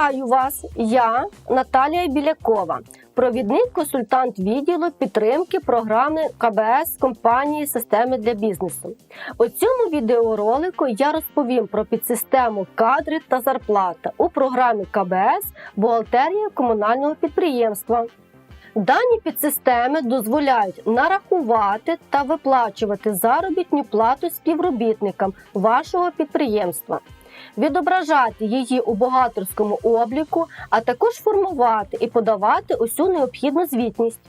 Вітаю вас! Я Наталія Білякова, провідник консультант відділу підтримки програми КБС компанії Системи для бізнесу. У цьому відеоролику я розповім про підсистему кадри та зарплата у програмі КБС бухгалтерія комунального підприємства. Дані підсистеми дозволяють нарахувати та виплачувати заробітну плату співробітникам вашого підприємства відображати її у бухгалтерському обліку, а також формувати і подавати усю необхідну звітність.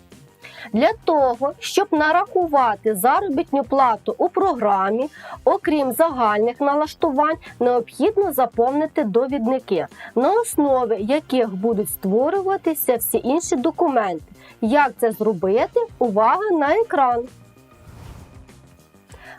Для того, щоб нарахувати заробітну плату у програмі, окрім загальних налаштувань, необхідно заповнити довідники, на основі яких будуть створюватися всі інші документи. Як це зробити? Увага на екран!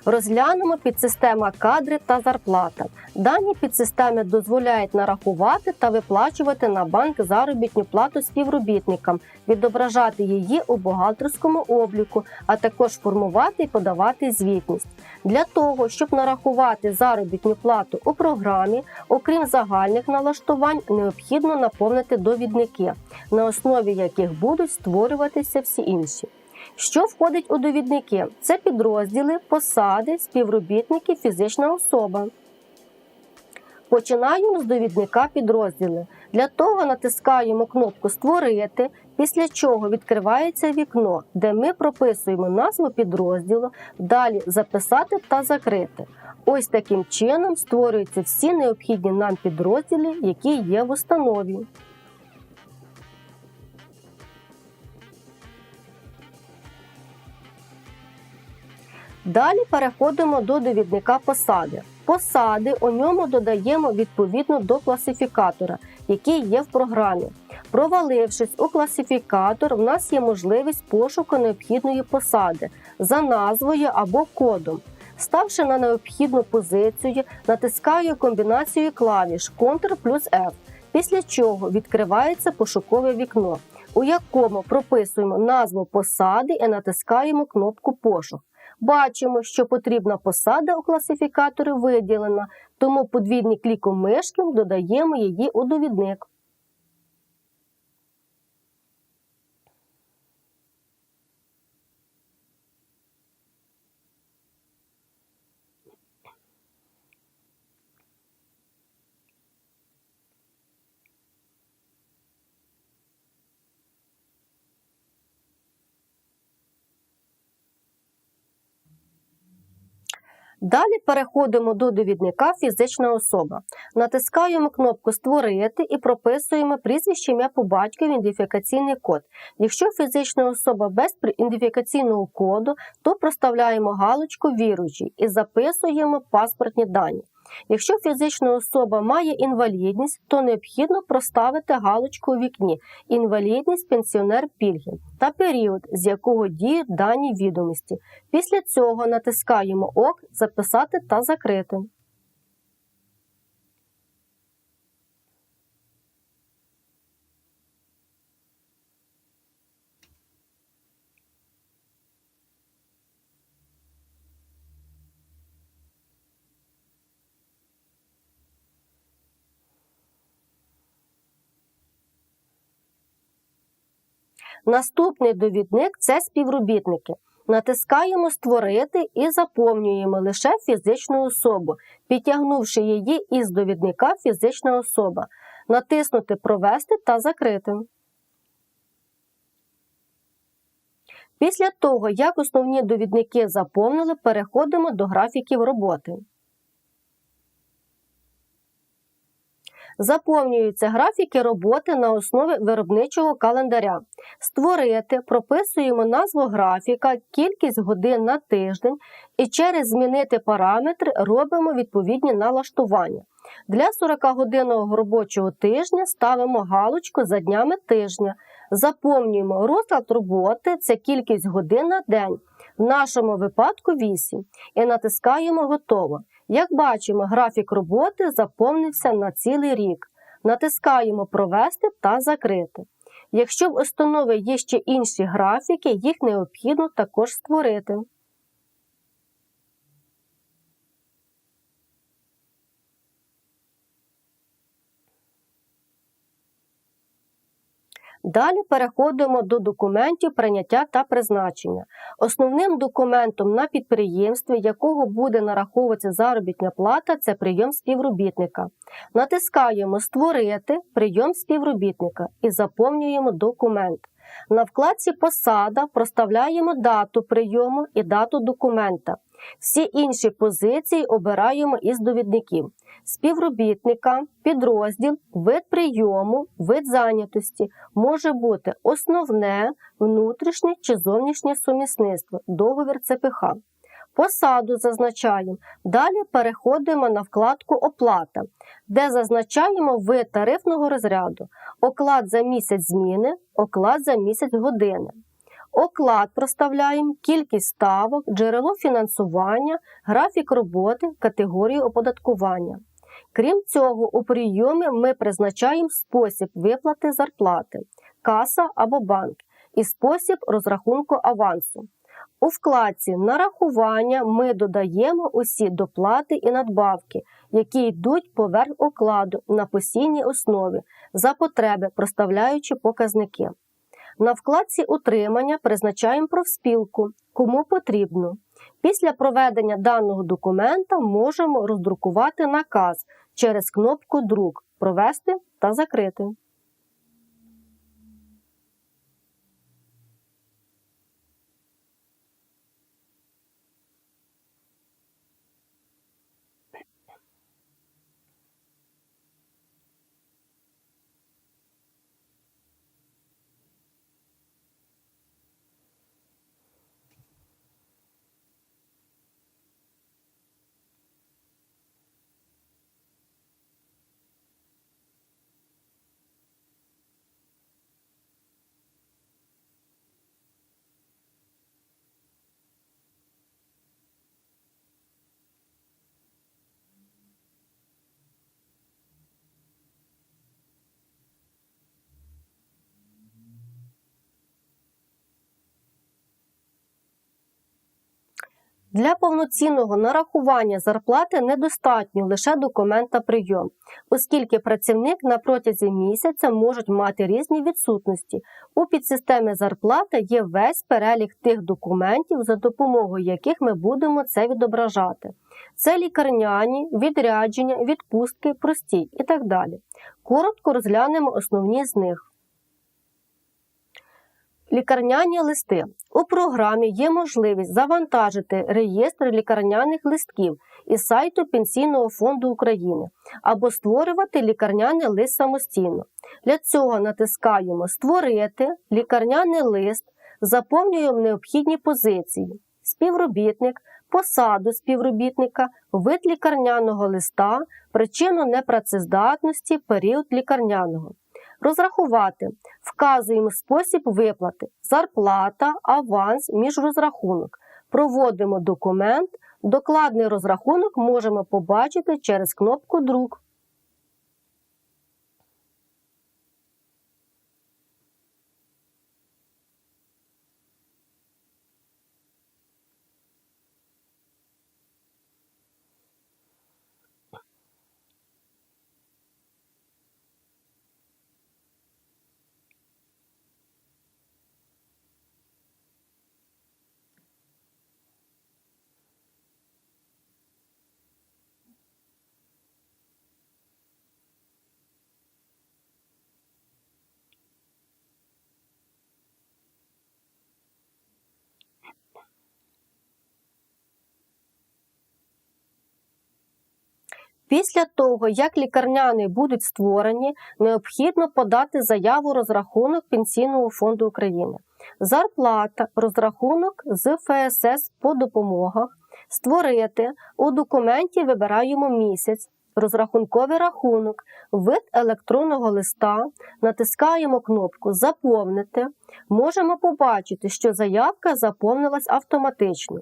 Розглянемо підсистема кадри та зарплата. Дані підсистеми дозволяють нарахувати та виплачувати на банк заробітну плату співробітникам, відображати її у бухгалтерському обліку, а також формувати і подавати звітність. Для того, щоб нарахувати заробітну плату у програмі, окрім загальних налаштувань, необхідно наповнити довідники, на основі яких будуть створюватися всі інші. Що входить у довідники? Це підрозділи, посади, співробітники, фізична особа. Починаємо з довідника підрозділи. Для того натискаємо кнопку Створити, після чого відкривається вікно, де ми прописуємо назву підрозділу, далі записати та закрити. Ось таким чином створюються всі необхідні нам підрозділи, які є в установі. Далі переходимо до довідника посади. Посади у ньому додаємо відповідно до класифікатора, який є в програмі. Провалившись у класифікатор, в нас є можливість пошуку необхідної посади за назвою або кодом. Ставши на необхідну позицію, натискаю комбінацію клавіш Ctrl плюс F, після чого відкривається пошукове вікно, у якому прописуємо назву посади і натискаємо кнопку Пошук. Бачимо, що потрібна посада у класифікаторі виділена, тому подвійний кліком мишки додаємо її у довідник. Далі переходимо до довідника фізична особа. Натискаємо кнопку Створити і прописуємо прізвище ім'я по батькові ідентифікаційний код. Якщо фізична особа без ідентифікаційного коду, то проставляємо галочку Віруючий і записуємо паспортні дані. Якщо фізична особа має інвалідність, то необхідно проставити галочку у вікні Інвалідність пенсіонер пільги та період, з якого діють дані відомості. Після цього натискаємо ОК Записати та закрити. Наступний довідник це співробітники. Натискаємо Створити і заповнюємо лише фізичну особу, підтягнувши її із довідника фізична особа. Натиснути Провести та закрити. Після того, як основні довідники заповнили, переходимо до графіків роботи. Заповнюються графіки роботи на основі виробничого календаря. Створити, прописуємо назву графіка, кількість годин на тиждень і через змінити параметри робимо відповідні налаштування. Для 40-годинного робочого тижня ставимо галочку за днями тижня. Заповнюємо розклад роботи це кількість годин на день, в нашому випадку 8, і натискаємо Готово. Як бачимо, графік роботи заповнився на цілий рік. Натискаємо Провести та закрити. Якщо в установи є ще інші графіки, їх необхідно також створити. Далі переходимо до документів прийняття та призначення. Основним документом на підприємстві, якого буде нараховуватися заробітня плата, це прийом співробітника. Натискаємо Створити прийом співробітника і заповнюємо документ. На вкладці Посада проставляємо дату прийому і дату документа. Всі інші позиції обираємо із довідників: співробітника, підрозділ, вид прийому, вид зайнятості може бути основне, внутрішнє чи зовнішнє сумісництво, договір ЦПХ. Посаду зазначаємо. Далі переходимо на вкладку Оплата, де зазначаємо вид тарифного розряду, оклад за місяць зміни, оклад за місяць години. Оклад проставляємо, кількість ставок, джерело фінансування, графік роботи, категорію оподаткування. Крім цього, у прийомі ми призначаємо спосіб виплати зарплати, каса або банк і спосіб розрахунку авансу. У вкладці Нарахування ми додаємо усі доплати і надбавки, які йдуть поверх окладу на постійній основі за потреби, проставляючи показники. На вкладці Утримання призначаємо профспілку, кому потрібно. Після проведення даного документа можемо роздрукувати наказ через кнопку Друк, провести та закрити. Для повноцінного нарахування зарплати недостатньо лише документа прийом, оскільки працівник на протязі місяця можуть мати різні відсутності. У підсистемі зарплати є весь перелік тих документів, за допомогою яких ми будемо це відображати. Це лікарняні, відрядження, відпустки, простій і так далі. Коротко розглянемо основні з них. Лікарняні листи у програмі є можливість завантажити реєстр лікарняних листків із сайту Пенсійного фонду України або створювати лікарняний лист самостійно. Для цього натискаємо Створити лікарняний лист, заповнюємо необхідні позиції, співробітник, посаду співробітника, вид лікарняного листа, причину непрацездатності, період лікарняного. Розрахувати. Вказуємо спосіб виплати, зарплата, аванс, міжрозрахунок. Проводимо документ. Докладний розрахунок можемо побачити через кнопку Друк. Після того, як лікарняні будуть створені, необхідно подати заяву розрахунок Пенсійного фонду України. Зарплата, розрахунок з ФСС по допомогах, створити у документі вибираємо місяць, розрахунковий рахунок, вид електронного листа, натискаємо кнопку Заповнити. Можемо побачити, що заявка заповнилась автоматично.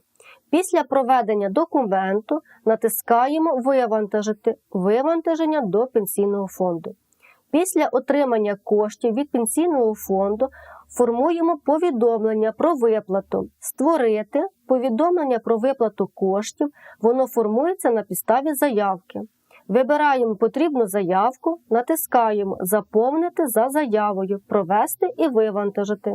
Після проведення документу натискаємо Вивантажити вивантаження до пенсійного фонду. Після отримання коштів від пенсійного фонду формуємо повідомлення про виплату, створити повідомлення про виплату коштів, воно формується на підставі заявки. Вибираємо потрібну заявку, натискаємо Заповнити за заявою, провести і вивантажити.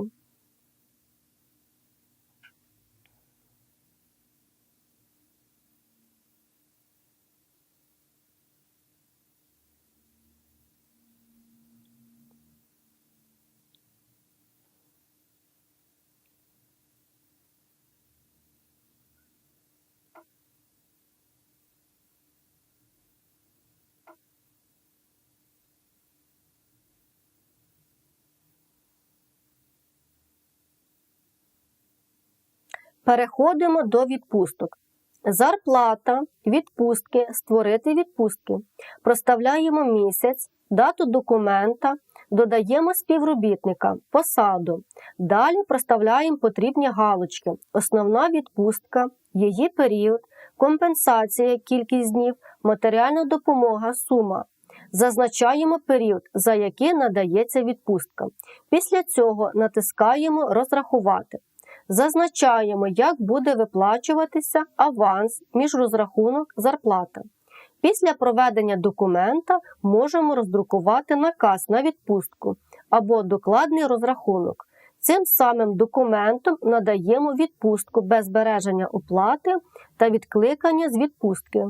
Переходимо до відпусток. Зарплата, відпустки, створити відпустки. Проставляємо місяць, дату документа, додаємо співробітника, посаду. Далі проставляємо потрібні галочки. Основна відпустка, її період, компенсація, кількість днів, матеріальна допомога, сума. Зазначаємо період, за який надається відпустка. Після цього натискаємо Розрахувати. Зазначаємо, як буде виплачуватися аванс між розрахунок зарплата. Після проведення документа можемо роздрукувати наказ на відпустку або докладний розрахунок. Цим самим документом надаємо відпустку без збереження оплати та відкликання з відпустки.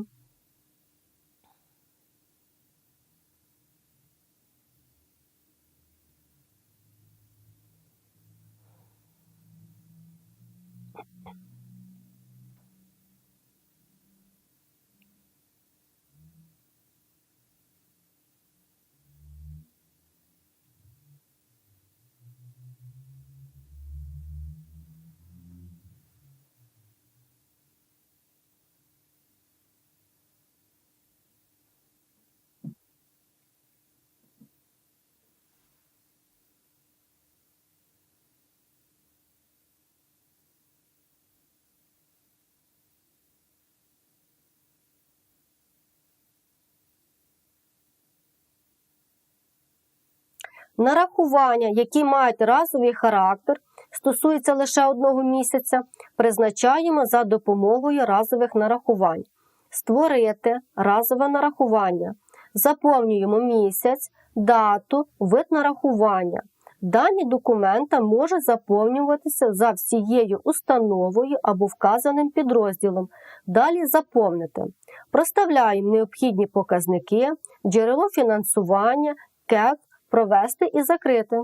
Нарахування, які мають разовий характер, стосуються лише одного місяця, призначаємо за допомогою разових нарахувань. Створити разове нарахування. Заповнюємо місяць, дату, вид нарахування. Дані документа може заповнюватися за всією установою або вказаним підрозділом. Далі заповнити. Проставляємо необхідні показники, джерело фінансування, КЕК, провести і закрити.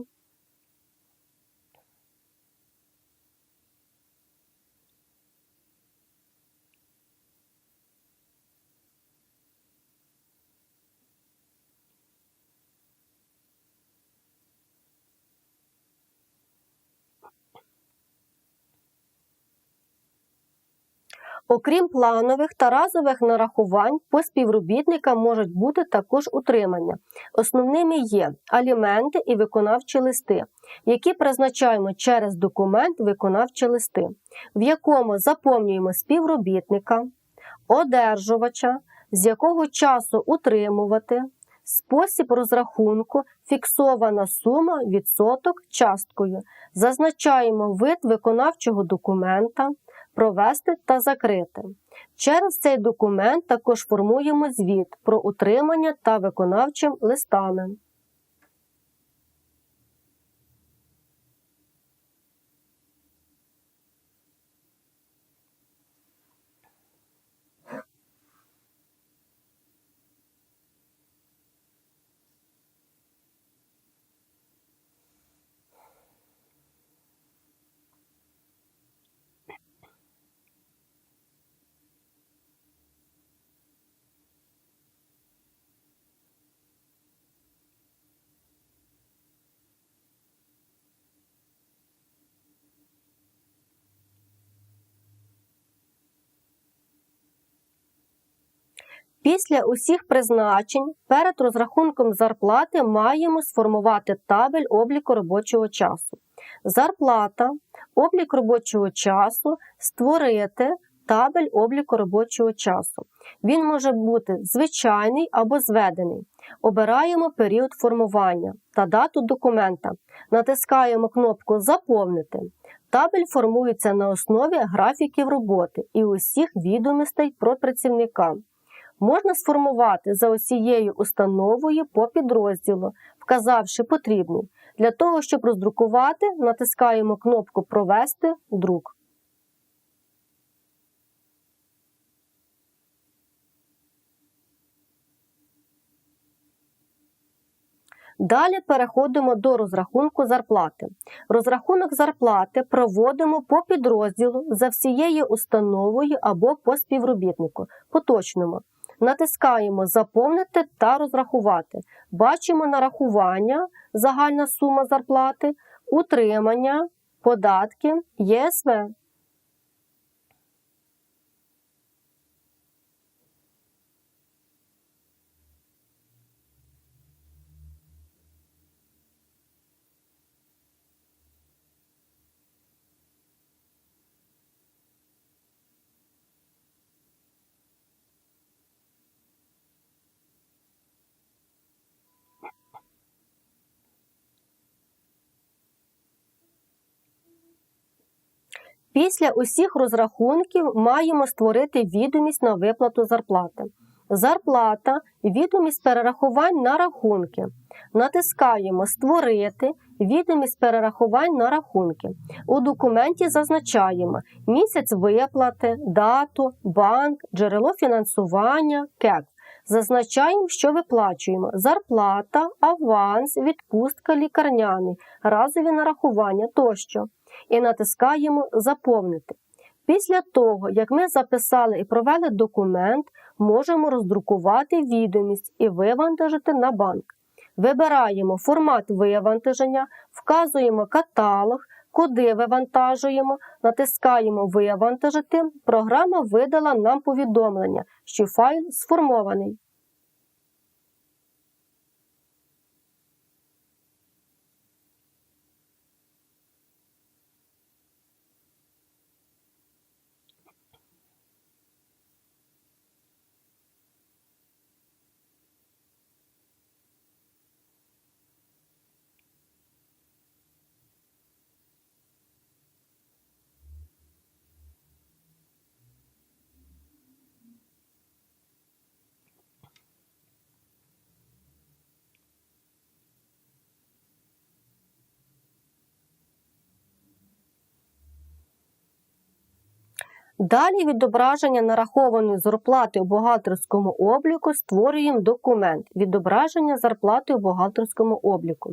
Окрім планових та разових нарахувань, по співробітникам можуть бути також утримання. Основними є аліменти і виконавчі листи, які призначаємо через документ виконавчі листи, в якому заповнюємо співробітника, одержувача, з якого часу утримувати, спосіб розрахунку, фіксована сума, відсоток часткою, зазначаємо вид виконавчого документа провести та закрити. Через цей документ також формуємо звіт про утримання та виконавчим листами. Після усіх призначень перед розрахунком зарплати маємо сформувати табель обліку робочого часу. Зарплата, облік робочого часу, створити табель обліку робочого часу. Він може бути звичайний або зведений. Обираємо період формування та дату документа. Натискаємо кнопку Заповнити. Табель формується на основі графіків роботи і усіх відомостей про працівника можна сформувати за усією установою по підрозділу, вказавши потрібний. Для того, щоб роздрукувати, натискаємо кнопку Провести друк. Далі переходимо до розрахунку зарплати. Розрахунок зарплати проводимо по підрозділу за всією установою або по співробітнику. Поточному. Натискаємо Заповнити та розрахувати. Бачимо нарахування, загальна сума зарплати, утримання, податки, ЄСВ. Після усіх розрахунків маємо створити відомість на виплату зарплати. Зарплата відомість перерахувань на рахунки. Натискаємо Створити відомість перерахувань на рахунки. У документі зазначаємо місяць виплати, дату, банк, джерело фінансування, КЕК. Зазначаємо, що виплачуємо: зарплата, аванс, відпустка, лікарняний, разові нарахування тощо. І натискаємо Заповнити. Після того, як ми записали і провели документ, можемо роздрукувати відомість і вивантажити на банк. Вибираємо формат вивантаження, вказуємо каталог, куди вивантажуємо, натискаємо Вивантажити. Програма видала нам повідомлення, що файл сформований. Далі відображення нарахованої зарплати у бухгалтерському обліку створюємо документ відображення зарплати у бухгалтерському обліку.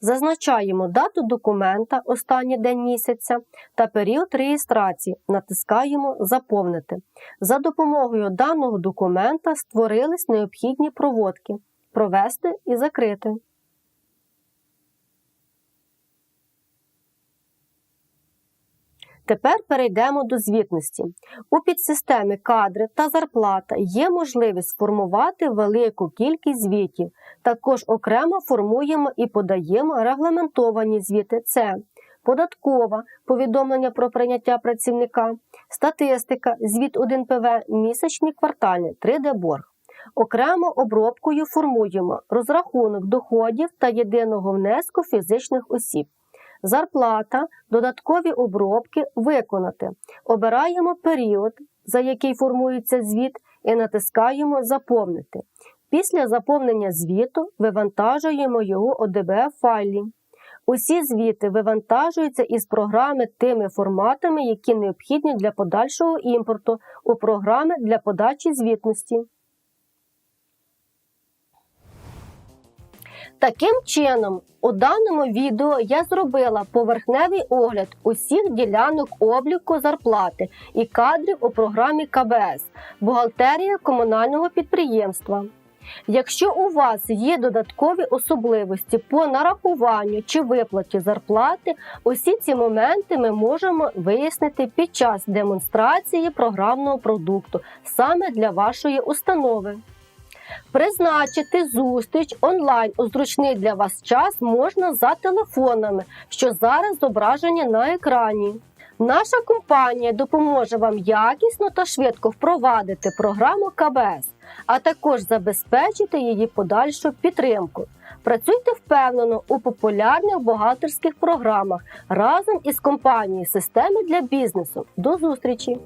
Зазначаємо дату документа, останній день місяця та період реєстрації. Натискаємо Заповнити. За допомогою даного документа створились необхідні проводки провести і закрити. Тепер перейдемо до звітності. У підсистемі кадри та зарплата є можливість сформувати велику кількість звітів. Також окремо формуємо і подаємо регламентовані звіти. Це податкова повідомлення про прийняття працівника, статистика, звіт 1 ПВ, місячні квартальні, 3D борг. Окремо обробкою формуємо розрахунок доходів та єдиного внеску фізичних осіб зарплата, додаткові обробки виконати. Обираємо період, за який формується звіт, і натискаємо Заповнити. Після заповнення звіту вивантажуємо його ODBF файлі. Усі звіти вивантажуються із програми тими форматами, які необхідні для подальшого імпорту у програми для подачі звітності. Таким чином, у даному відео я зробила поверхневий огляд усіх ділянок обліку зарплати і кадрів у програмі КБС бухгалтерія комунального підприємства. Якщо у вас є додаткові особливості по нарахуванню чи виплаті зарплати, усі ці моменти ми можемо вияснити під час демонстрації програмного продукту саме для вашої установи. Призначити зустріч онлайн у зручний для вас час можна за телефонами, що зараз зображені на екрані. Наша компанія допоможе вам якісно та швидко впровадити програму КБС, а також забезпечити її подальшу підтримку. Працюйте впевнено у популярних бухгалтерських програмах разом із компанією системи для бізнесу. До зустрічі!